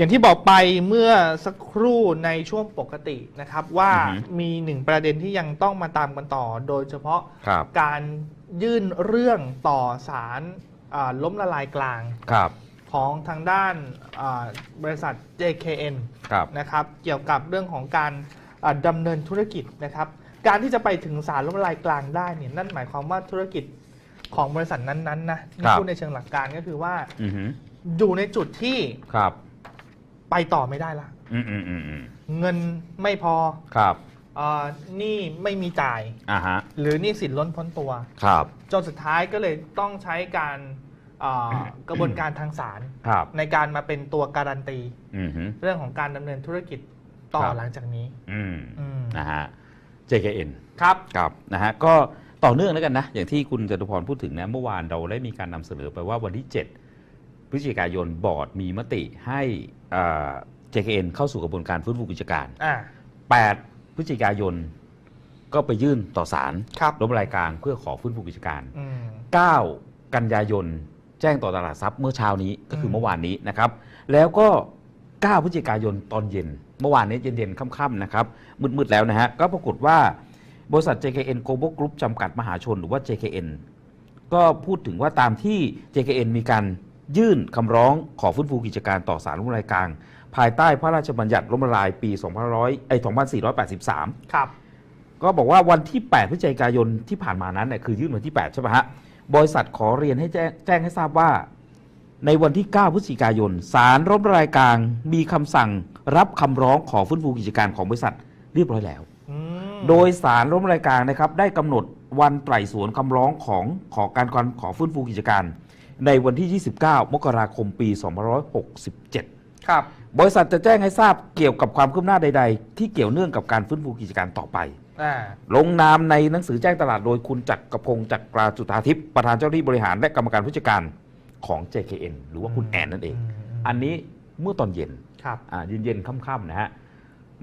อย่างที่บอกไปเมื่อสักครู่ในช่วงปกตินะครับ ว่าอือฮึมีหนึ่งประเด็นที่ยังต้องมาตามกันต่อ โดยเฉพาะครับ การยื่นเรื่องต่อศาลอ่าล้มละลายกลางครับ ของทางด้านอ่าบริษัท JKN ครับ นะครับเกี่ยวกับเรื่องของการอ่าดำเนินธุรกิจนะครับ การที่จะไปถึงศาลล้มละลายกลางได้เนี่ยนั่นหมายความว่าธุรกิจของบริษัทนั้นๆนะนี่ครับ พูดในเชิงหลักการก็คือว่า อือฮึอยู่ในจุดที่ครับ ไปต่อไม่ได้ละอืมอืมอืมอืมเงินไม่พอครับเออหนี่ไม่มีจ่าย อ่าฮะหรือหนี่สินล้นพ้นตัว ครับจนสุดท้ายก็เลยต้องใช้การเอ่อกระบวนการทางศาลครับในการมาเป็นตัวการันตี อือฮึ เรื่องของการดำเนินธุรกิจต่อครับ หลังจากนี้ อืมอืมนะฮะ JKN ครับ ครับนะฮะก็ต่อเนื่องแล้วกันนะ อย่างที่คุณจตุพรพูดถึงนะเมื่อวานเราได้มีการนำเสนอไปว่าวันที่7 พฤศจิกายนบอร์ดมีมติให้อ่า JKN เข้าสู่กระบวนการฟื้นฟูกิจการ อ่า 8 พฤศจิกายนก็ไปยื่นต่อศาลครับ ล้มละลายกลางเพื่อขอฟื้นฟูกิจการ อืม 9 กันยายนแจ้งต่อตลาดทรัพย์เมื่อเช้านี้ก็คือมเมื่อวานนี้นะครับ แล้วก็ 9 พฤศจิกายนตอนเย็น เมื่อวานนี้เย็นๆค่ำๆนะครับ มืดๆแล้วนะฮะ ก็ปรากฏว่าบริษัท JKN Global Group จำกัดมหาชนหรือว่า JKN ก็พูดถึงว่าตามที่ JKN มีการ ยื่นคำร้องขอฟื้นฟูกิจการต่อศาลล้มละลายกลาง ภายใต้พระราชบัญญัติล้มละลายปี2500ไอ้2483 ครับ ก็บอกว่าวันที่ 8 พฤศจิกายนที่ผ่านมานั้นเนี่ยคือยื่นวันที่ 8 ใช่ไหมฮะ บริษัทขอเรียนให้แจ้งแจ้งให้ทราบว่า ในวันที่ 9 พฤศจิกายนศาลล้มละลายกลาง มีคำสั่งรับคำร้องขอฟื้นฟูกิจการของบริษัทเรียบร้อยแล้วอืมโดยศาลล้มละลายกลางนะครับได้กำหนดวันไต่สวนคำร้องของขอการขอฟื้นฟูกิจการ ในวันที่ 29 มกราคมปี 2567 ครับ บริษัทจะแจ้งให้ทราบเกี่ยวกับความคืบหน้าใด ๆ ที่เกี่ยวเนื่องกับการฟื้นฟูกิจการต่อไปอ่าลงนามในหนังสือแจ้งตลาดโดยคุณจักรพงศ์จักราจุธาทิพย์ประธานเจ้าหน้าที่บริหารและกรรมการผู้จัดการของ JKN หรือว่าคุณแอนนั่นเองมอันนี้เมื่อตอนเย็นครับอ่าเย็นๆค่ำๆนะฮะ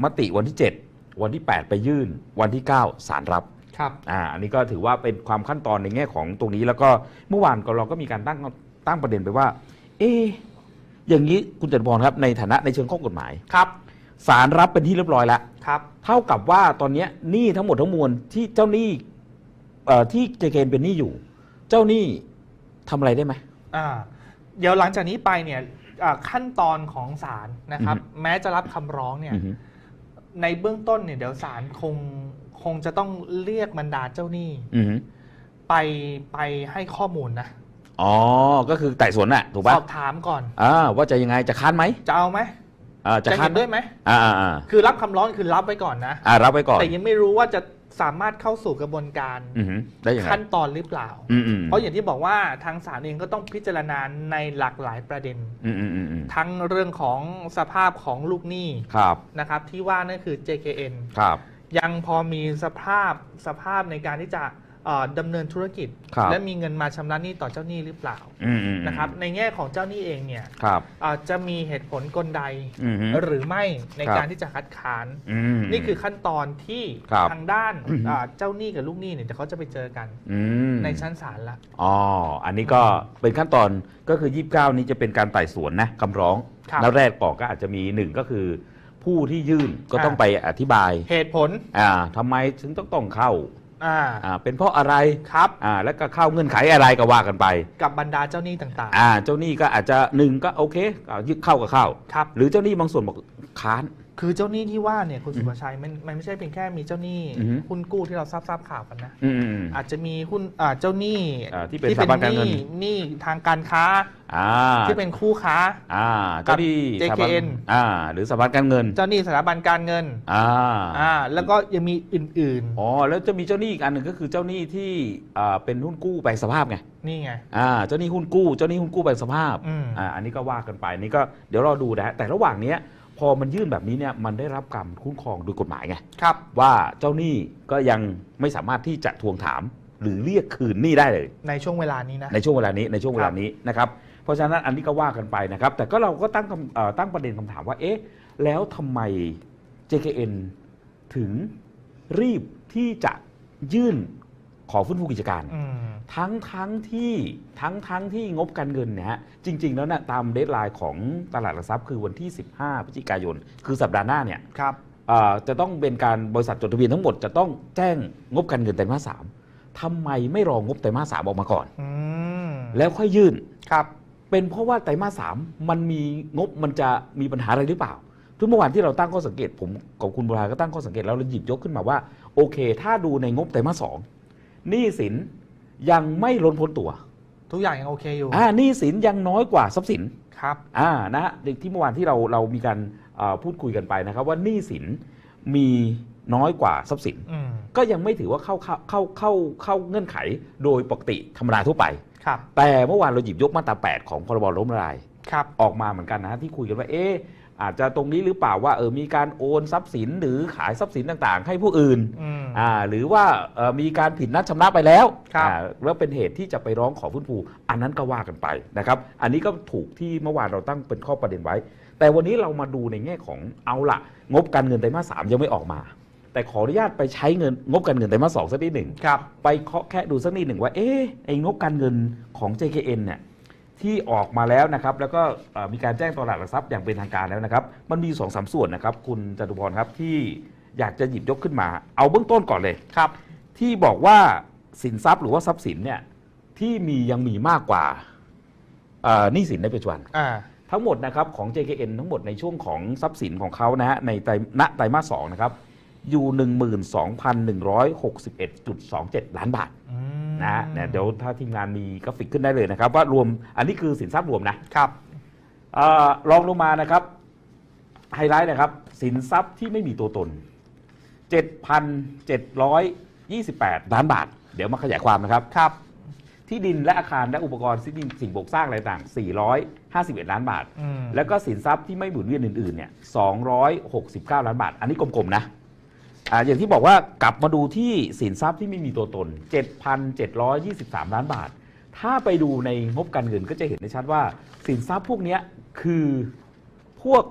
มติวันที่ 7 วันที่ 8 ไปยื่น วันที่ 9 สารรับ ครับอ่าอันนี้ก็ถือว่าเป็นความขั้นตอนในแง่ของตรงนี้ แล้วก็เมื่อวานก็เราก็มีการตั้งตั้งประเด็นไปว่า เอ๊ะอย่างนี้คุณจตุพรครับในฐานะในเชิงข้อกฎหมายครับสารรับเป็นที่เรียบร้อยแล้วครับ เท่ากับว่าตอนเนี้ยหนี้ทั้งหมดทั้งมวลที่เจ้าหนี้เอ่อที่เจเกนเป็นหนี้อยู่ เจ้าหนี้ทำอะไรได้ไหมอ่าเดี๋ยวหลังจากนี้ไปเนี่ยอ่าขั้นตอนของศาลนะครับอือฮึแม้จะรับคำร้องเนี่ยอือฮึในเบื้องต้นเนี่ยเดี๋ยวศาลคง คงจะต้องเรียกบรรดาเจ้าหนี้อือฮึไปไปให้ข้อมูลนะอ๋อ ก็คือไต่สวนน่ะ ถูกสปะอบถามก่อน อ่าว่าจะยังไงจะค้านไหมจะเอาไหมอ่าจะจะค้าเห็นนด้วยไหมอ่าอ่าอ่าคือรับคำร้องคือรับไว้ก่อนนะ อ่ารับไว้ก่อนแต่ยังไม่รู้ว่าจะสามารถเข้าสู่กระบวนการอือฮึได้ยังไงขั้นตอนหรือเปล่า อืมอืมเพราะอย่างที่บอกว่าทางศาลเองก็ต้องพิจารณาในหลากหลายประเด็น อืมอืมอืมอืมทั้งเรื่องของสภาพของลูกหนี้ครับนะครับที่ว่านั่นคือ JKN ครับ ยังพอมีสภาพสภาพในการที่จะเอ่อดำเนินธุรกิจ ครับและมีเงินมาชำระหนี้ต่อเจ้าหนี้หรือเปล่าอืมอืมนะครับในแง่ของเจ้าหนี้เองเนี่ยครับ เอ่อจะมีเหตุผลกลใดอืมฮึหรือไม่ในครับ การที่จะคัดค้าน อืม นี่คือขั้นตอนที่ครับทางด้านอืม อ่าเจ้าหนี้กับลูกหนี้เนี่ยเดี๋ยวเขาจะไปเจอกันอืมในชั้นศาลละ อ๋ออันนี้ก็เป็นขั้นตอนก็คือ 29 นี้จะเป็นการไต่สวนนะคำร้องครับแล้วแรกก่อนก็อาจจะมีหนึ่งก็คือ ผู้ที่ยื่นก็ต้องอ่าไปอธิบายเหตุผลอ่าทำไมถึงต้องต้องเข้าอ่าอ่าเป็นเพราะอะไรครับอ่าแล้วก็เข้าเงื่อนไขอะไรก็ว่ากันไป กับบรรดาเจ้าหนี้ต่างอ่าเจ้าหนี้ก็อาจจะหนึ่งก็โอเคเอายึดเข้าก็เข้าๆครับหรือเจ้าหนี้บางส่วนบอกค้าน คือเจ้าหนี้ที่ว่าเนี่ยคุณอืสุมภชัยมันมันไม่ใช่เพียงแค่มีเจ้าหนี้อือฮึ หุ้นกู้ที่เราทราบทราบข่าวกันนะอืมอืมอืม อาจจะมีหุ้นอ่าเจ้าหนี้อ่าที่เป็นสถาบันการเงิน หหนี้ทางการค้าอ่าที่เป็นคู่ค้า อ่าเจ้าหนี้กับสถาบัน JKN อ่า หรือสถาบันการเงินเจ้าหนี้สถาบันการเงินอ่าอ่าแล้วก็ยังมีอื่นอ๋อแล้วจะมีเจ้าหนี้อีกอันหนึ่งก็คือเจ้าหนี้ที่อ่าเป็นหุ้นกู้แปลงสภาพไงๆ นี่ไง อ่าเจ้าหนี้หุ้นกู้เจ้าหนี้หุ้นกู้แปลงสภาพอืม อ่าอันนี้ก็ว่ากันไปนี่ก็เดี๋ยวเราดูนะฮะแต่ระหว่างเนี้ย พอมันยื่นแบบนี้เนี่ยมันได้รับการคุ้มครองโดยกฎหมายไงครับ ว่าเจ้าหนี้ก็ยังไม่สามารถที่จะทวงถาม หรือเรียกคืนหนี้ได้เลย ในช่วงเวลานี้นะ ในช่วงเวลานี้ในช่วงเวลานี้นะครับเพราะฉะนั้นอันนี้ก็ว่ากันไปนะครับ แต่ก็เราก็ตั้งคำเอ่อตั้งประเด็นคำถามว่าเอ๊ะแล้วทำไม JKN ถึงรีบที่จะยื่น ขอฟื้นฟูกิจการอืมทั้งทั้งที่ทั้งทั้งที่งบการเงินเนี่ยฮะจริง ๆ แล้วนะตามเดทไลน์ของตลาดหลักทรัพย์คือวันที่ 15พฤศจิกายน คือสัปดาห์หน้าเนี่ยครับเอ่อจะต้องเป็นการบริษัทจดทะเบียนทั้งหมดจะต้องแจ้งงบการเงินไตรมาสสามทำไมไม่รองบไตรมาสสามออกมาก่อนอืมแล้วค่อยยื่นครับ เป็นเพราะว่าไตรมาสสามมันมีงบมันจะมีปัญหาอะไรหรือเปล่าทุกเมื่อวานที่เราตั้งข้อสังเกตผมกับคุณบุราก็ตั้งข้อสังเกตแล้วเราหยิบยกขึ้นมาว่า โอเค ถ้าดูในงบไตรมาสสอง หนี้สินยังไม่ล้นพ้นตัวทุกอย่างยังโอเคอยู่อ่าหนี้สินยังน้อยกว่าทรัพย์สินครับอ่านะฮะที่เมื่อวานที่เราเรามีการเอ่อพูดคุยกันไปนะครับ ว่าหนี้สินมีน้อยกว่าทรัพย์สินอืมก็ยังไม่ถือว่าเข้าเข้าเข้าเข้าเข้าเงื่อนไขโดยปกติธรรมดาทั่วไปครับแต่เมื่อวานเราหยิบยกมาตรา8ของพรบล้มละลายครับออกมาเหมือนกันนะฮะที่คุยกันว่าเอ๊ะ อาจจะตรงนี้หรือเปล่าว่าเออมีการโอนทรัพย์สินหรือขายทรัพย์สินต่างๆ ให้ผู้อื่นอืมอ่าหรือว่าเอ่อมีการผิดนัดชำระไปแล้วครับอ่าแล้วเป็นเหตุที่จะไปร้องขอฟื้นฟูอันนั้นก็ว่ากันไปนะครับอันนี้ก็ถูกที่เมื่อวานเราตั้งเป็นข้อประเด็นไว้ แต่วันนี้เรามาดูในแง่ของเอาละงบการเงินไตรมาสสามยังไม่ออกมาแต่ขออนุญาตไปใช้เงินงบการเงินไตรมาสสองสักนิดหนึ่งครับไปเคาะแคะดูสักนิดหนึ่งว่าเอ๊ะไอ้งบการเงินของ JKN เนี่ย ที่ออกมาแล้วนะครับ แล้วก็เอ่อมีการแจ้งตลาดหลักทรัพย์อย่างเป็นทางการแล้วนะครับ มันมีสองสามส่วนนะครับ คุณจตุพรครับที่อยากจะหยิบยกขึ้นมา เอาเบื้องต้นก่อนเลย ครับ ที่บอกว่าสินทรัพย์หรือว่าทรัพย์สินเนี่ยที่มียังมีมากกว่าเอ่อหนี้สินในปัจจุบัน อ่า ทั้งหมดนะครับของ JKN ทั้งหมดในช่วงของทรัพย์สินของเขานะฮะในไตรณไตรมาสสองนะครับอยู่ 12,161.27 ล้านบาท อืม นะฮะเนี่ยเดี๋ยวถ้าทีมงานมีกราฟิกขึ้นได้เลยนะครับ ว่ารวมอันนี้คือสินทรัพย์รวมนะครับเออลองลงมานะครับไฮไลท์นะครับ สินทรัพย์ที่ไม่มีตัวตน 7,728 ล้านบาท เดี๋ยวมาขยายความนะครับครับ ที่ดินและอาคารและอุปกรณ์สิ่งสิ่งปลูกสร้างอะไรต่าง 451 ล้านบาท อืม แล้วก็สินทรัพย์ที่ไม่หมุนเวียนอื่นๆเนี่ย269 ล้านบาท อันนี้กลมๆนะ อ่าอย่างที่บอกว่ากลับมาดูที่สินทรัพย์ที่ไม่มีตัวตน 7,723 ล้านบาท ถ้าไปดูในงบการเงินก็จะเห็นได้ชัดว่า สินทรัพย์พวกเนี้ยคือพวก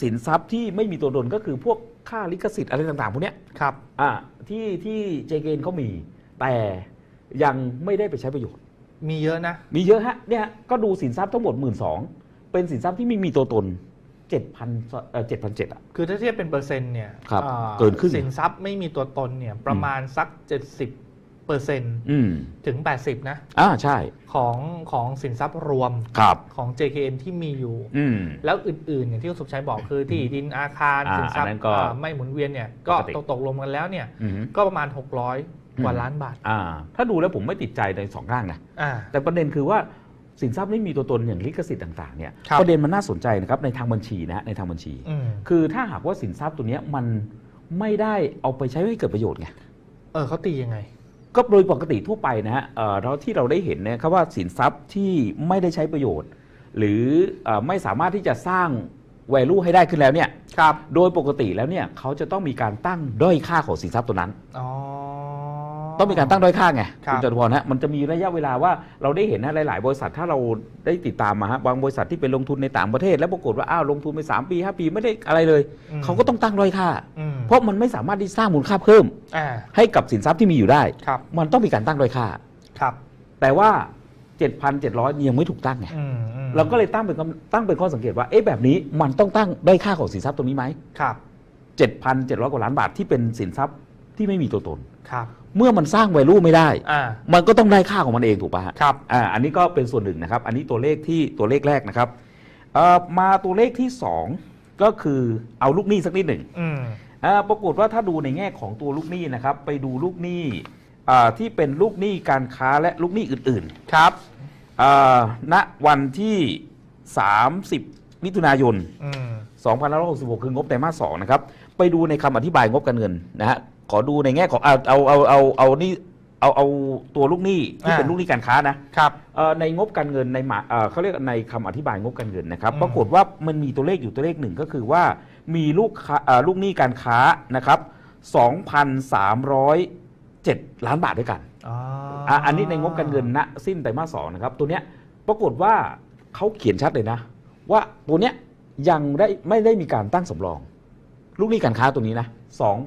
สินทรัพย์ที่ไม่มีตัวตนก็คือพวกค่าลิขสิทธิ์อะไรต่างๆพวกเนี้ยครับอ่าที่ที่เจเกนเขามี แต่ยังไม่ได้ไปใช้ประโยชน์ มีเยอะนะ มีเยอะฮะเนี่ยฮะก็ดูสินทรัพย์ทั้งหมด 1 2ื่นเป็นสินทรัพย์ที่ไม่มีตัวตน 7,000เอ่อ7,700อะ คือถ้าเทียบเป็นเปอร์เซ็นต์เนี่ยครับอ่าเกินครึ่ง สินทรัพย์ไม่มีตัวตนเนี่ยประมาณสัก 70เปอร์เซ็นต์อืมถึง 80 นะ อ่าใช่ของของสินทรัพย์รวมครับ ของ JKN ที่มีอยู่ อืม แล้วอื่นๆอย่างที่คุณสุชัยบอกคือที่ดินอาคารอ่าสินทรัพอันนั้ย์นก็อ่าไม่หมุนเวียนเนี่ยก็ปกติ ตกตกลงกันแล้วเนี่ยอืม ก็ประมาณ 600 กว่าล้านบาทอ่า ถ้าดูแล้วผมไม่ติดใจในสองร่างนะ อ่าแต่ประเด็นคือว่า สินทรัพย์ไม่มีตัวตนอย่างลิขสิทธิ์ต่างๆเนี่ยครับ ประเด็นมันน่าสนใจนะครับในทางบัญชีนะฮะในทางบัญชี อืมคือถ้าหากว่าสินทรัพย์ตัวเนี้ยมันไม่ได้เอาไปใช้ให้เกิดประโยชน์ไง เออเขาตียังไง ก็โดยปกติทั่วไปนะฮะเอ่อเราที่เราได้เห็นเนะครับว่าสินทรัพย์ที่ไม่ได้ใช้ประโยชน์ หรือเออไม่สามารถที่จะสร้าง value ให้ได้ขึ้นแล้วเนี่ย ครับ โดยปกติแล้วเนี่ยเขาจะต้องมีการตั้งด้อยค่าของสินทรัพย์ตัวนั้น อ๋อ ต้องมีการตั้งด้อยค่าไงครับณจตุพรฮะมันจะมีระยะเวลาว่าเราได้เห็นนะหลาย ๆ บริษัทถ้าเราได้ติดตามมาฮะบางบริษัทที่เป็นลงทุนในต่างประเทศ แล้วปรากฏว่าอ้าวลงทุนไป3ปี5ปีไม่ได้อะไรเลย อืม เขาก็ต้องตั้งด้อยค่า อืมเพราะมันไม่สามารถที่สร้างมูลค่าเพิ่ม อ่าให้กับสินทรัพย์ที่มีอยู่ได้ ครับมันต้องมีการตั้งด้อยค่า ครับแต่ว่า 7,700ยังไม่ถูกตั้งไงอืมอืมเราก็เลยตั้งเป็นคำตั้งเป็นข้อสังเกตว่าเอ๊ะแบบนี้มันต้องตั้งด้อยค่าของสินทรัพย์ตรงนี้ไหม ครับ 7,700 กว่าล้านบาทที่เป็นสินทรัพย์ ที่ไม่มีตัวตน ครับ เมื่อมันสร้าง value ไม่ได้ อ่า มันก็ต้องได้ค่าของมันเองถูกป่ะฮะครับ อ่าอันนี้ก็เป็นส่วนหนึ่งนะครับ อันนี้ตัวเลขที่ตัวเลขแรกนะครับเอ่อมาตัวเลขที่ 2 ก็คือเอาลูกหนี้สักนิดหนึ่งอืม อ่าปรากฏว่าถ้าดูในแง่ของตัวลูกหนี้นะครับ ไปดูลูกหนี้อ่าที่เป็นลูกหนี้การค้าและลูกหนี้อื่นครับๆอ่าณวันที่ 30 มิถุนายน อืม 2566คืองบไตรมาสสองนะครับ ไปดูในคำอธิบายงบการเงินนะฮะ ขอดูในแง่ของเอาเอาเอาเอาเอานี่เอาเอาตัวลูกหนี้ที่เป็นลูกหนี้การค้านะครับเอ่อในงบการเงินในหมาเอ่อเขาเรียกในคำอธิบายงบการเงินนะครับอืมปรากฏว่ามันมีตัวเลขอยู่ตัวเลขหนึ่งก็คือว่ามีลูกค้าเอ่อลูกหนี้การค้านะครับ2,307 ล้านบาทด้วยกันอ๋ออะอันนี้ในงบการเงินณสิ้นไตรมาสสองนะครับ ตัวเนี้ยปรากฏว่าเขาเขียนชัดเลยนะ ว่าตัวเนี้ยยังได้ไม่ได้มีการตั้งสำรอง ลูกหนี้การค้าตัวนี้นะ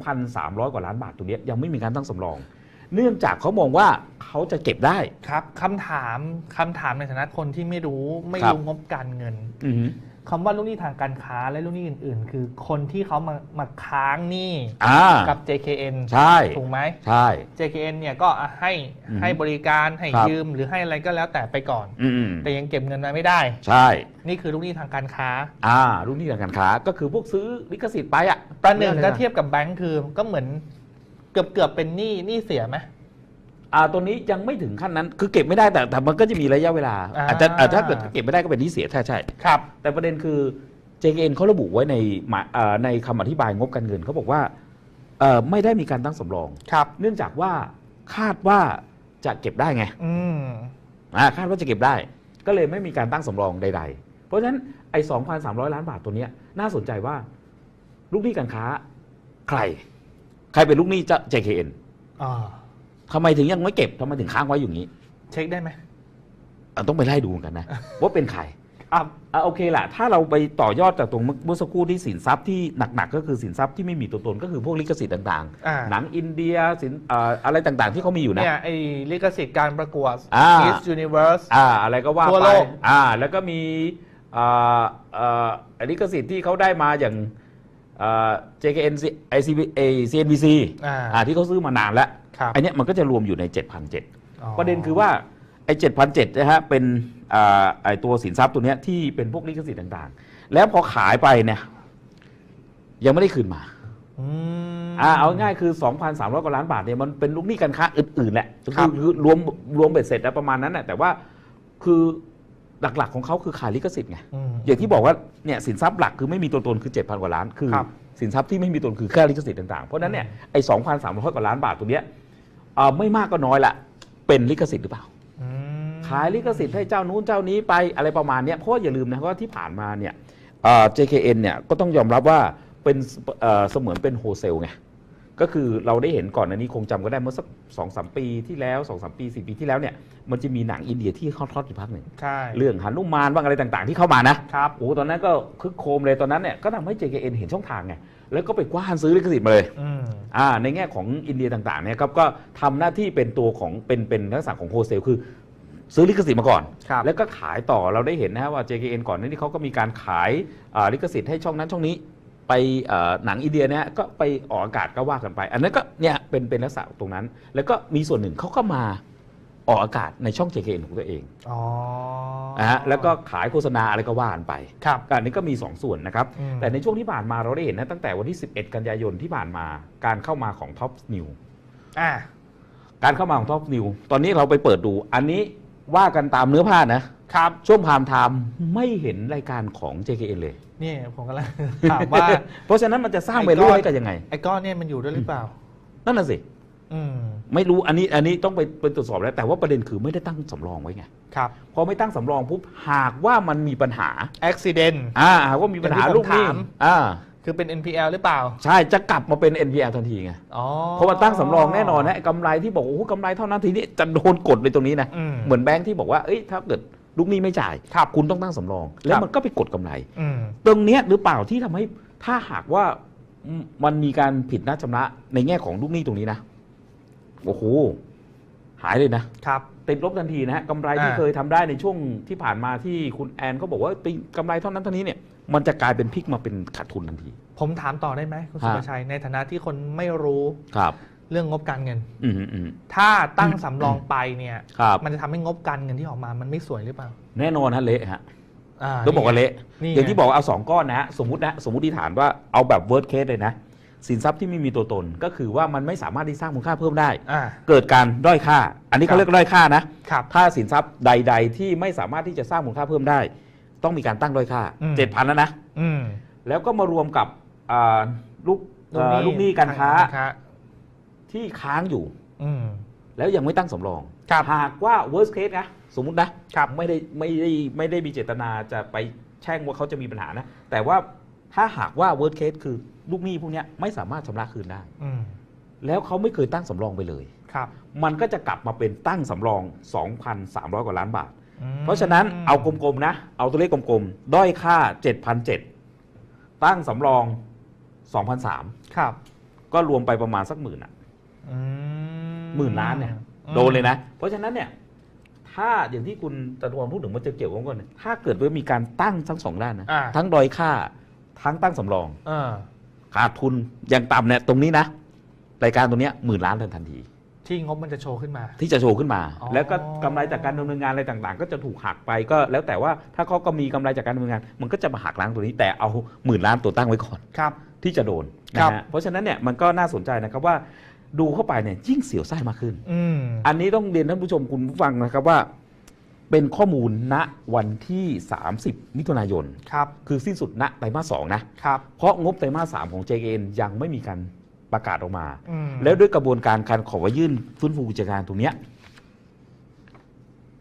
2,300 กว่าล้านบาทตัวเนี้ยยังไม่มีการตั้งสำรอง เนื่องจากเขามองว่าเขาจะเก็บได้ ครับคำถามคำถามในฐานะคนที่ไม่รู้ไม่ครับรู้งบการเงิน อือหือ คำว่าลูกหนี้ทางการค้าและลูกหนี้อื่น ๆ คือคนที่เขามามาค้างหนี้อ่ากับ JKN ใช่ถูกไหม ใช่ JKN เนี่ยก็อะให้อืมให้บริการให้ครับยืมหรือให้อะไรก็แล้วแต่ไปก่อน อืมแต่ยังเก็บเงินมาไม่ได้ ใช่ นี่คือลูกหนี้ทางการค้า อ่ารุ่นนี้ทางการค้าก็คือพวกซื้อลิขสิทธิ์ไปอะประหนึ่งอถ้าไะเทียบกับแบงค์คือก็เหมือนเกือบเกือบเป็นหนี้หนี้เสียไหม อ่าตัวนี้ยังไม่ถึงขั้นนั้น คือเก็บไม่ได้แต่แต่มันก็จะมีระยะเวลาอ่า อาจจะอ่าถ้าเกิดเก็บไม่ได้ก็เป็นหนี้เสียใช่ใช่ ครับ แต่ประเด็นคือ JKN เขาระบุไว้ในหมายอ่าในคำอธิบายงบการเงินเขาบอกว่าเอ่อไม่ได้มีการตั้งสำรอง ครับ เนื่องจากว่าคาดว่าจะเก็บได้ไงอืม อ่าคาดว่าจะเก็บได้ ก็เลยไม่มีการตั้งสำรองใด ๆ เพราะฉะนั้นไอ้2,300 ล้านบาทตัวเนี้ยน่าสนใจว่าลูกหนี้การค้า ใคร ใครเป็นลูกหนี้จะ JKN อ่า ทำไมถึงยังไม่เก็บทำไมถึงค้างไว้อยู่นี้เช็คได้ไหมอะต้องไปไล่ดูเหมือนกันนะว่าเป็นใครอะอะโอเคแหละถ้าเราไปต่อยอดจากตรงเมื่อสักครู่ที่สินทรัพย์ที่หนักๆก็คือสินทรัพย์ที่ไม่มีตัวตนก็คือพวกลิขสิทธิ์ต่างอ่า ๆ หนังอินเดียสินอ่าอะไรต่างๆที่เขามีอยู่นะ เนี่ยไอ้ลิขสิทธิ์การประกวด อ่า Miss Universe อ่าอะไรก็ว่าทั่วไปโลก อ่าแล้วก็มีอ่าอ่าลิขสิทธิ์ที่เขาได้มาอย่างอ่า JKN ICB CNBC อ่า อ่าที่เขาซื้อมานานแล้ว ครับอันเนี้ยมันก็จะรวมอยู่ใน 7,700อ๋อประเด็นคือว่าไอ้7,700นะฮะเป็นอ่าไอ้ตัวสินทรัพย์ตัวเนี้ยที่เป็นพวกลิขสิทธิ์ต่างๆ แล้วพอขายไปเนี่ยยังไม่ได้คืนมาอืม อ่าเอาง่ายคือ 2,300 กว่าล้านบาทเนี่ยมันเป็นลูกหนี้การค้าอื่นๆแหละครัคือบ คือรวมรวมเบ็ดเสร็จแล้วประมาณนั้นแหละแต่ว่าคือหลักๆของเขาคือขายลิขสิทธิ์ไง อืม อย่างที่บอกว่าเนี่ยสินทรัพย์หลักคือไม่มีตัวตนคือ 7,000 กว่าล้านคือ ครับสินทรัพย์ที่ไม่มีตัวตนคือแค่ลิขสิทธิ์ต่างๆ เพราะฉะนั้นเนี่ยไอ้2,300 กว่าล้านบาทตัวเนี้ยเอ่อไม่มากก็น้อยละเป็นลิขสิทธิ์หรือเปล่า อืมขายลิขสิทธิ์ให้เจ้านู้นเจ้านี้ไปอะไรประมาณเนี้ยเพราะว่าอย่าลืมนะว่าที่ผ่านมาเนี่ยเอ่อ JKN เนี่ยก็ต้องยอมรับว่าเป็นเอ่อเสมือนเป็นโฮเซลไง ก็คือเราได้เห็นก่อนอันนี้คงจำก็ได้เมื่อสักสองสามปีที่แล้วสองสามปีสี่ปีที่แล้วเนี่ยมันจะมีหนังอินเดียที่เขาทอดอยู่พักหนึ่งใช่เรื่องหนุมานบ้างอะไรต่างๆ ที่เข้ามานะครับโอ้ตอนนั้นก็คึกโครมเลยตอนนั้นเนี่ยก็ทำให้ JKN เห็นช่องทางไงแล้วก็ไปกว้านซื้อลิขสิทธิ์มาเลยอืมอ่าในแง่ของอินเดียต่างๆเนี่ยครับก็ทำหน้าที่เป็นตัวของเป็นเป็นลักษณะของโฮเซลคือซื้อลิขสิทธิ์มาก่อนครับแล้วก็ขายต่อเราได้เห็นนะฮะว่า JKN ก่อนหน้านี้เขาก็มีการขายอ่าลิขสิทธิ์ให้ช่องนั้นช่องนี้ ไปเอ่อหนังอินเดียเนี่ยก็ไปออกอากาศก็ว่ากันไป อันนั้นก็เนี่ยเป็นเป็นลักษณะตรงนั้น แล้วก็มีส่วนหนึ่งเขาก็มาออกอากาศในช่อง JKN ของตัวเองอ๋อนะฮะแล้วก็ขายโฆษณาอะไรก็ว่ากันไปครับก็อันนี้ก็มี 2 ส่วนนะครับอืมแต่ในช่วงที่ผ่านมาเราได้เห็นนะตั้งแต่วันที่ 11 กันยายนที่ผ่านมาการเข้ามาของ Top New อ่าการเข้ามาของ Top New ตอนนี้เราไปเปิดดู อันนี้ว่ากันตามเนื้อผ้านะ ครับช่วงพามไทม์ไม่เห็นรายการของ JKN เลยนี่ผมกำลัง ถามว่า เพราะฉะนั้นมันจะสร้างไอ้เวก้ลูอนให้กันยังไง ไอ้ก้อนเนี่ยมันอยู่ด้วยหรือเปล่า นั่นน่ะสิ อืม ไม่รู้อันนี้อันนี้ต้องไปไปตรวจสอบแล้วแต่ว่าประเด็นคือไม่ได้ตั้งสำรองไว้ไง ครับพอไม่ตั้งสำรองปุ๊บหากว่ามันมีปัญหา accident อ่าหากว่ามีปัญหาอย่างที่ผมลูกหนี้ถาม อ่าคือเป็น NPL หรือเปล่า ใช่จะกลับมาเป็น NPL ทันทีไงอ๋อเพราะมันตั้งสำรองแน่นอนนะกำไรที่บอกโอ้โหกำไรเท่านั้นทีนี้จะโดนกดเลยตรงนี้นะ อืม เหมือนแบงค์ที่บอกว่า เอ้ย ถ้าเกิด ลูกหนี้ไม่จ่ายครับคุณต้องตั้งสำรอง แล้วมันก็ไปกดกำไร อืม ตรงเนี้ยหรือเปล่าที่ทำให้ถ้าหากว่าอืมมันมีการผิดนัดชำระในแง่ของลูกหนี้ตรงนี้นะโอ้โหหายเลยนะ ครับ ติดลบทันทีนะฮะกำไรที่อ่า เคยทำได้ในช่วงที่ผ่านมาที่คุณแอนเขาบอกว่าเป็นกำไรเท่านั้นเท่านี้เนี่ย มันจะกลายเป็นพลิกมาเป็นขาดทุนทันที ผมถามต่อได้ไหมคุณฮะสุภชัยในฐานะที่คนไม่รู้ ครับ เรื่องงบการเงิน อืมอืม ถ้าตั้งสำรองไปเนี่ยครับ มันจะทำให้งบการเงินที่ออกมามันไม่สวยหรือเปล่าแน่นอนฮะเละฮะา ต้องบอกว่าเละนี่ไอย่างที่บอกว่าเอาสองก้อนนะฮะสมมตินะสมมติฐานว่าเอาแบบ worst case เลยนะ สินทรัพย์ที่ไม่มีตัวตนก็คือว่ามันไม่สามารถที่สร้างมูลค่าเพิ่มได้ อ่า เกิดการด้อยค่า อันนี้ครัเขาบเรียกด้อยค่านะ ครับ ถ้าสินทรัพย์ใด ๆ ที่ไม่สามารถที่จะสร้างมูลค่าเพิ่มได้ ต้องมีการตั้งด้อยค่าอืม เจ็ดพันแล้วนะ อืมแล้วก็มารวมกับอ่าลูกเอ่อลูกหนี้การค้าค้า ที่ค้างอยู่ อืม แล้วยังไม่ตั้งสำรอง ครับหากว่า worst case นะสมมุตินะครับไม่ได้ไม่ได้ไม่ได้มีเจตนาจะไปแช่งว่าเขาจะมีปัญหานะ แต่ว่าถ้าหากว่า worst case คือลูกหนี้พวกเนี้ยไม่สามารถชำระคืนได้ อืม แล้วเขาไม่เคยตั้งสำรองไปเลย ครับมันก็จะกลับมาเป็นตั้งสำรอง 2,300 กว่าล้านบาท อืมเพราะฉะนั้นเอากลมๆนะ เอาตัวเลขกลมๆ ด้อยค่า 7,700 ตั้งสำรอง 2,300 ครับ ก็รวมไปประมาณสักหมื่นอะ อืมหมื่นล้านเนี่ยอืมโดนเลยนะ เพราะฉะนั้นเนี่ย ถ้าอย่างที่คุณตะวันพูดถึงมันจะเกี่ยวข้องกันเนี่ยถ้าเกิดว่ามีการตั้งทั้งสองด้านนะอ่า ทั้งดอยค่าทั้งตั้งสำรองเออขาดทุนอย่างต่ำเนี่ยตรงนี้นะรายการตรงเนี้ยหมื่นล้านทันที ที่งบมันจะโชว์ขึ้นมา ที่จะโชว์ขึ้นมา อ๋อ แล้วก็กำไรจากการดำเนินงานอะไรต่างๆ ก็จะถูกหักไปก็แล้วแต่ว่าถ้าเขาก็มีกำไรจากการดำเนินงาน มันก็จะมาหักล้างตัวนี้แต่เอาหมื่นล้านตัวตั้งไว้ก่อน ครับ ที่จะโดนครันะบฮะเพราะฉะนั้นเนี่ยมันก็น่าสนใจนะครับว่า ดูเข้าไปเนี่ยยิ่งเสียวไส้มากขึ้น อืม อันนี้ต้องเรียนท่านผู้ชมคุณผู้ฟังนะครับว่า เป็นข้อมูลณวันที่ 30 มิถุนายน ครับ คือสิ้นสุดณไตรมาสสองนะ ครับ เพราะงบไตรมาสสามของ JKN ยังไม่มีการประกาศออกมา อืม แล้วด้วยกระบวนการการขอยื่นฟื้นฟูกิจการตรงเนี้ย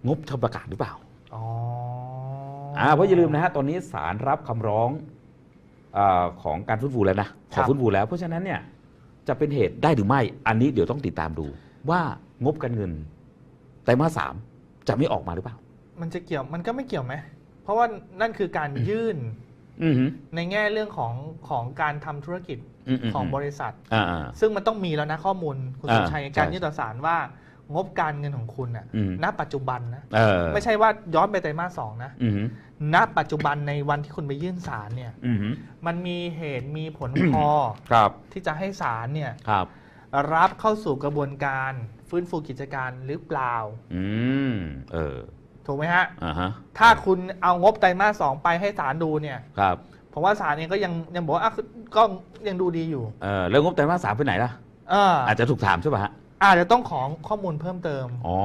งบจะประกาศหรือเปล่า อ๋ออ่าเพราะอย่าลืมนะฮะตอนนี้ศาลรับคำร้องอาของการฟื้นฟูแล้วนะขครัอบฟื้นฟูแล้ว เพราะฉะนั้นเนี่ย จะเป็นเหตุได้หรือไม่ อันนี้เดี๋ยวต้องติดตามดู ว่างบการเงินไตรมาสสามจะไม่ออกมาหรือเปล่า มันจะเกี่ยวมันก็ไม่เกี่ยวไหม เพราะว่านั่นคือการยื่นอือหือ ในแง่เรื่องของของการทำธุรกิจอืมๆๆของบริษัท อ่าอ่า ซึ่งมันต้องมีแล้วนะข้อมูลคุณสุอ่าชัยใช่การยื่นต่อศาลว่างบการเงินของคุณน่ะอืม ณปัจจุบันนะ เออไม่ใช่ว่าย้อนไปไตรมาสสองนะ อือหือ ณปัจจุบันในวันที่คุณไปยื่นศาลเนี่ยอือหือมันมีเหตุมีผลพอ ครับที่จะให้ศาลเนี่ยครับ รับเข้าสู่กระบวนการฟื้นฟูกิจการหรือเปล่า อืมเออถูกไหมฮะ อ่าฮะถ้าคุณเอางบไตรมาสสองไปให้ศาลดูเนี่ยครับผมว่าศาลเองก็ยังยังบอกว่าอะก็ยังดูดีอยู่เออแล้วงบไตรมาสสามไปไหนล่ะ เอออาจจะถูกถามใช่ป่ะฮะอาจจะต้องขอข้อมูลเพิ่มเติม อ๋อ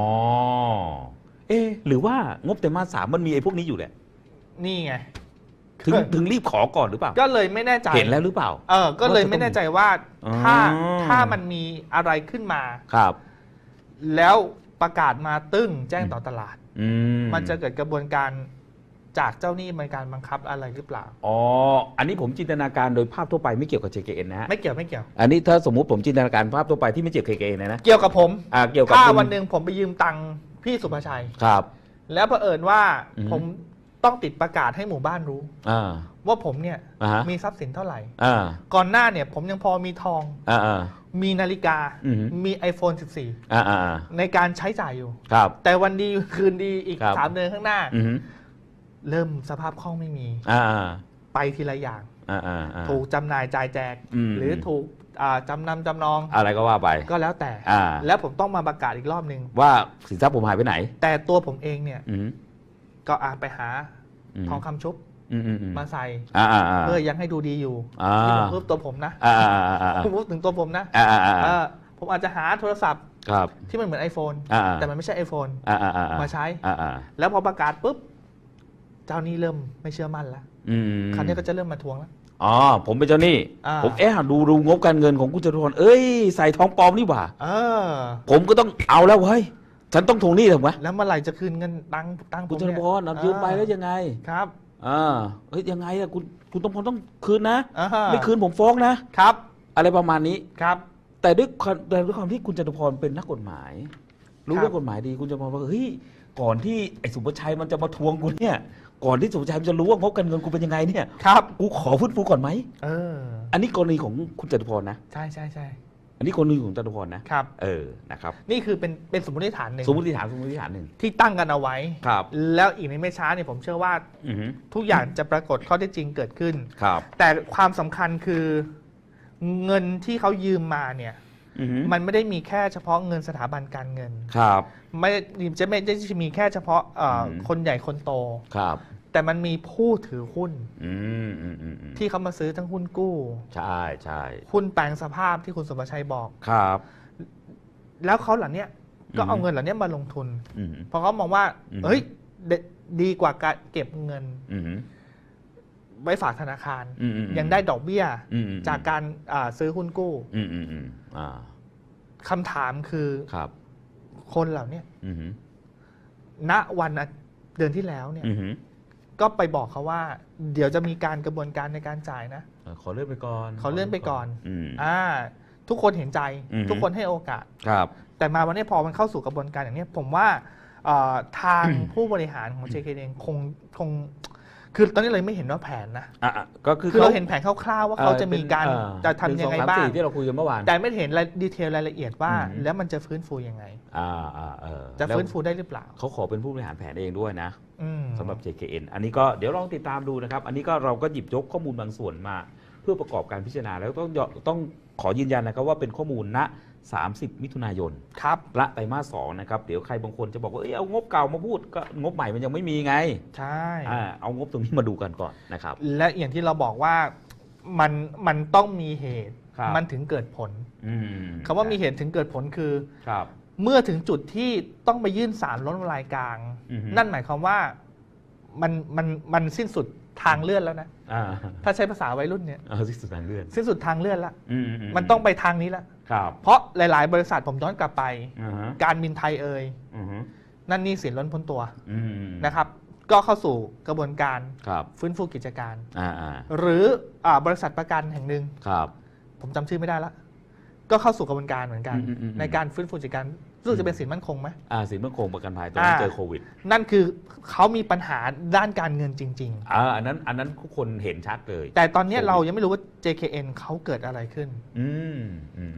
เอ๊ะหรือว่างบไตรมาสสามมันมีไอ้พวกนี้อยู่แหละ นี่ไง ถึงถึงรีบขอก่อนหรือเปล่า ก็เลยไม่แน่ใจเห็นแล้วหรือเปล่า เออ ก็เลยไม่แน่ใจว่าอ๋อถ้าถ้ามันมีอะไรขึ้นมาครับ แล้วประกาศมาตึ้งแจ้งต่อตลาดอืมันจะเกิดกระบวนการจากเจ้าหนี้ในการบังคับอะไรหรือเปล่า อ๋อ อันนี้ผมจินตนาการโดยภาพทั่วไปไม่เกี่ยวกับ JKN นะฮะ ไม่เกี่ยวไม่เกี่ยว อันนี้ถ้าสมมุติผมจินตนาการภาพทั่วไปที่ไม่เกี่ยวกับ JKN นะนะ เกี่ยวกับผม อ่า เกี่ยวกับถ้าคุณวันหนึ่งผมไปยืมตังค์พี่สุภาชัย ครับ แล้วเผอิญว่าอืมผม ต้องติดประกาศให้หมู่บ้านรู้ อ่า ว่าผมเนี่ยอ่าฮะ มีทรัพย์สินเท่าไหร่ อ่า ก่อนหน้าเนี่ยผมยังพอมีทอง อ่าอ่า มีนาฬิกา อือหือมี iPhone อ่าอ่าอ่า14 ในการใช้จ่ายอยู่ ครับ แต่วันดีคืนดีอีก ครับสามเดือนข้างหน้า อือหือเริ่มสภาพคล่องไม่มี อ่าอ่าไปทีละอย่าง อ่าอ่าอ่า ถูกจำหน่ายจ่ายแจก อืม หรือถูกอ่าจำนำจำนองอะไรก็ว่าไป ก็แล้วแต่ อ่า แล้วผมต้องมาประกาศอีกรอบหนึ่งว่าสินทรัพย์ผมหายไปไหนแต่ตัวผมเองเนี่ย อืมก็อาไปหาอืม ทองคำชุบอืมอืมอืมมาใส่อ่าอ่าอ่า เพื่อยังให้ดูดีอยู่อ่า นี่ผมพูดตัวผมนะอ่าอ่าอ่าอ่าผมพูดถึงตัวผมนะอ่าอ่าอ่าเออผมอาจจะหาโทรศัพท์ครับ ที่มันเหมือน iPhone อ่าอ่า แต่มันไม่ใช่ iPhone อ่าอ่าอ่ามาใช้ อ่าอ่าแล้วพอประกาศปุ๊บ เจ้าหนี้เริ่มไม่เชื่อมั่นแล้วอืมคราวนี้ก็จะเริ่มมาทวงแล้ว อ๋อผมเป็นเจ้าหนี้ อ่า ผมเอ๊ะดูดูงบการเงินของคุณจตุพรเอ้ย ใส่ทองปลอมนี่หว่า เออ ผมก็ต้องเอาแล้วเฮ้ย ฉันต้องทวงหนี้ถูกไหมแล้วเมื่อไหร่จะคืนเงินตังค์ตังค์ผคุณมจตุเนี่ยพรเอายืมไปแล้วยังไงครับอ่าเฮ้ยยังไงอะคุณคุณต้องพรต้องคืนนะ อ่าไม่คืนผมฟ้องนะ ครับอะไรประมาณนี้ ครับ แต่ด้วยความแต่ด้วยความที่คุณจตุพรเป็นนักกฎหมาย รู้ครับ เรื่องกฎหมายดีคุณจตุพรบอกเฮ้ยก่อนที่ไอ้สุภชัยมันจะมาทวงกูเนี่ย ก่อนที่สุภชัยมันจะรู้ว่างบการเงินกูเป็นยังไงเนี่ยครับ กูขอฟื้นฟูก่อนไหมเออ อันนี้กรณีของคุณจตุพรนะ ใช่ใช่ใช่ อันนี้กรณีของจตุพรนะครับ เออนะครับ นี่คือเป็นเป็นสมมติฐานหนึ่งสมมติฐานสมมติฐานหนึ่งที่ตั้งกันเอาไว้ ครับ แล้วอีกในไม่ช้าเนี่ยผมเชื่อว่าอือฮึทุกอย่างจะปรากฏข้อเท็จจริงเกิดขึ้น ครับแต่ความสำคัญคือเงินที่เขายืมมาเนี่ย อือฮึมันไม่ได้มีแค่เฉพาะเงินสถาบันการเงิน ครับ ไม่จะไม่ได้มีแค่เฉพาะเอ่ออม คนใหญ่คนโต ครับ แต่มันมีผู้ถือหุ้นอืมอืมอืมอืมที่เขามาซื้อทั้งหุ้นกู้ ใช่ใช่หุ้นแปลงสภาพที่คุณสุภชัยบอก ครับ แล้วเขาเหล่าเนี้ยก็อืมเอาเงินเหล่านี้มาลงทุน อืม เพราะเขามองว่า อืม เฮ้ยเดดีกว่าการเก็บเงินอืมไว้ฝากธนาคาร อืมอืมยังได้ดอกเบี้ย อืมจากการอ่าซื้อหุ้นกู้อืมอืมอืมอ่าคำถามคือครับคนเหล่าเนี้ยอืมณวันอาเดือนที่แล้วเนี่ย อืม ก็ไปบอกเขาว่า เดี๋ยวจะมีการกระบวนการในการจ่ายนะขอเลื่อนไปก่อนขอเลื่อนไปก่อนอืม อ่าทุกคนเห็นใจ อือฮึทุกคนให้โอกาส ครับ แต่มาวันนี้พอมันเข้าสู่กระบวนการอย่างนี้ยผมว่าเอ่อทางผู้บริหารของ JK เองคงคง คือตอนนี้เรายังไม่เห็นว่าแผนนะอะอะก็คือคือเราขเห็นแผนคร่าวๆว่าเขาจะมีการเอ่อจะทำยังไงหนึ่สอสมบ้างสี่ที่เราคุยกันเมื่อวาน แต่ไม่เห็นรายดีเทลรายละเอียดว่า อืม แล้วมันจะฟื้นฟูยังไง อ่าอ่าเออจะแล้วฟื้นฟูได้หรือเปล่าเขาขอเป็นผู้บริหารแผนเองด้วยนะ อืม สำหรับ JKN อันนี้ก็เดี๋ยวลองติดตามดูนะครับ อันนี้ก็เราก็หยิบยกข้อมูลบางส่วนมา เพื่อประกอบการพิจารณาแล้วต้องยอต้องขอยืนยันนะครับว่าเป็นข้อมูลณ 30 มิถุนายนครับละไตรมาสสองนะครับ เดี๋ยวใครบางคนจะบอกว่า เอ้ยเอางบเก่ามาพูดก็งบใหม่มันยังไม่มีไง ใช่อ่าเอางบตรงนี้มาดูกันก่อนนะครับ และอย่างที่เราบอกว่ามันมันต้องมีเหตุ ครับมันถึงเกิดผลอืมคำว่ามีเหตุถึงเกิดผลคือ ครับ เมื่อถึงจุดที่ต้องไปยื่นสารล้มละลายกลาง อือฮึ นั่นหมายความว่ามันมันมันสิ้นสุดทางเลื่อนแล้วนะ อ่าถ้าใช้ภาษาวัยรุ่นเนี่ย เอาที่สุดทางเลื่อนสิ้นสุดทางเลื่อนละ อืมมันต้องไปทางนี้ละครับ เพราะหลาย ๆ บริษัทผมย้อนกลับไปอ่าฮะการบินไทยเอ่ยอือฮึนั่นหนี่สินล้นพ้นตัวอืมนะครับ ก็เข้าสู่กระบวนการครับฟื้นฟูกิจการอ่าอ่าหรืออาบริษัทประกันแห่งหนึ่งครับผมจำชื่อไม่ได้ละก็เข้าสู่กระบวนการเหมือนกันอืมอืมอืมในการฟื้นฟูกิจการรู้สึกจะเป็นสินมั่นคงไหมอ่าสินมั่นคงประกันภัยตอนนั้นอ่าเจอโควิด นั่นคือเขามีปัญหาด้านการเงินจริงอ่าอันนั้นอันนั้นทุกคนเห็นชัดเลยๆแต่ตอนเนี้ยโควิดเรายังไม่รู้ว่า JKN เขาเกิดอะไรขึ้น อืมอืม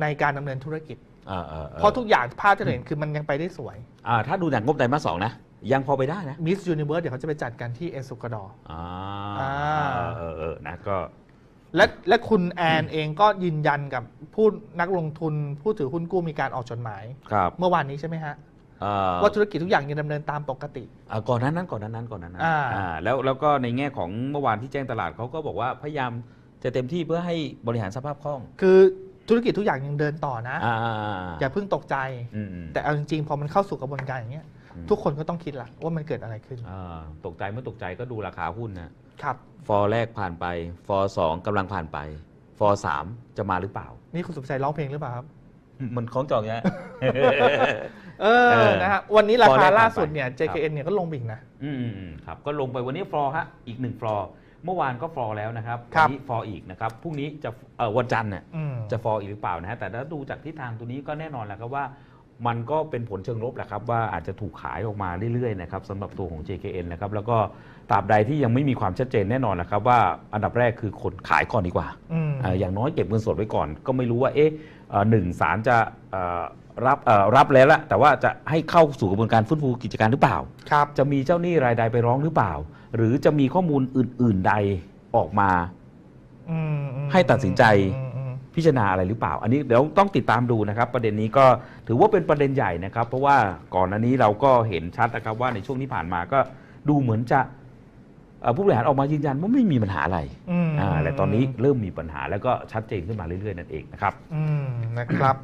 ในการดำเนินธุรกิจอ่าอ่าเพราะทุกอย่างภาพที่เราเห็นคือมันยังไปได้สวย อ่าถ้าดูหนังงบไตรมาสสองนะ ยังพอไปได้นะ Miss Universe เดี๋ยวเขาจะไปจัดกันที่เอสุกดอ อ่าอ่า เออเออนะก็ และและคุณแอนเองก็ยืนยันกับผู้นักลงทุนผู้ถือหุ้นกู้มีการออกจดหมาย ครับเมื่อวานนี้ใช่ไหมฮะอ่าว่าธุรกิจทุกอย่างยังดำเนินตามปกติ อ่าก่อนหนั้นนั้นก่อนหนั้นนั้นก่อนหนั้นนั้นอ่า อ่าแล้วแล้วก็ในแง่ของเมื่อวานที่แจ้งตลาดเขาก็บอกว่าพยายามจะเต็มที่เพื่อให้บริหารสภาพคล่อง คือ ธุรกิจทุกอย่างยังเดินต่อนะ อ่าอย่าเพิ่งตกใจ อืมอืมแต่เอาจริงๆ พอมันเข้าสู่กระบวนการอย่างเงี้ยอืมทุกคนก็ต้องคิดละว่ามันเกิดอะไรขึ้น อ่าตกใจเมื่อตกใจก็ดูราคาหุ้นนะ ครับ ฟอร์แรกผ่านไป ฟอร์สองกำลังผ่านไป ฟอร์สามจะมาหรือเปล่า นี่คุณสุภชัยร้องเพลงหรือเปล่าครับ มันคล้องจองเนี้ยเออ เออนะฮะ วันนี้ราพอแรคากผ่านไปล่าสุดเนี่ยครับ JKN เนี่ยก็ลงบิ่งนะ อืมอืมอืมครับ ก็ลงไปวันนี้ฟลอร์ฮะ อีกหนึ่งฟลอร์ เมื่อวานก็ฟลอร์แล้วนะครับครัวับ นี้ฟลอร์อีกนะครับพรุ่งนี้จะเอ่อวันจันทร์เนี่ยอืม จะฟลอร์อีกหรือเปล่านะฮะแต่ถ้าดูจากทิศทางตัวนี้ก็แน่นอนแหละครับว่า มันก็เป็นผลเชิงลบแหละครับว่าอาจจะถูกขายออกมาเรื่อยๆนะครับสำหรับตัวของ JKN นะครับแล้วก็ตราบใดที่ยังไม่มีความชัดเจนแน่นอนแหละครับว่าอันดับแรกคือคนขายก่อนดีกว่า อืมเอ่ออย่างน้อยเก็บเงินสดไว้ก่อน ก็ไม่รู้ว่าเอ๊ะเอ่อหนึ่งศาลจะเอ่อรับเอ่อรับแล้วละแต่ว่าจะให้เข้าสู่กระบวนการฟื้นฟูกิจการหรือเปล่า ครับ จะมีเจ้าหนี้รายใดไปร้องหรือเปล่า หรือจะมีข้อมูลอื่น ๆ ใดออกมาอืมอืมให้ตัดสินใจอืมอืมพิจารณาอะไรหรือเปล่า อันนี้เดี๋ยวต้องติดตามดูนะครับ ประเด็นนี้ก็ถือว่าเป็นประเด็นใหญ่นะครับ เพราะว่าก่อนอันนี้เราก็เห็นชัดนะครับว่าในช่วงที่ผ่านมาก็ดูเหมือนจะเอ่อผู้บริหารออกมายืนยันว่าไม่มีปัญหาอะไรอืมอ่าแต่ตอนนี้เริ่มมีปัญหาแล้วก็ชัดเจนขึ้นมาเรื่อยๆนั่นเองนะครับอืมนะครับ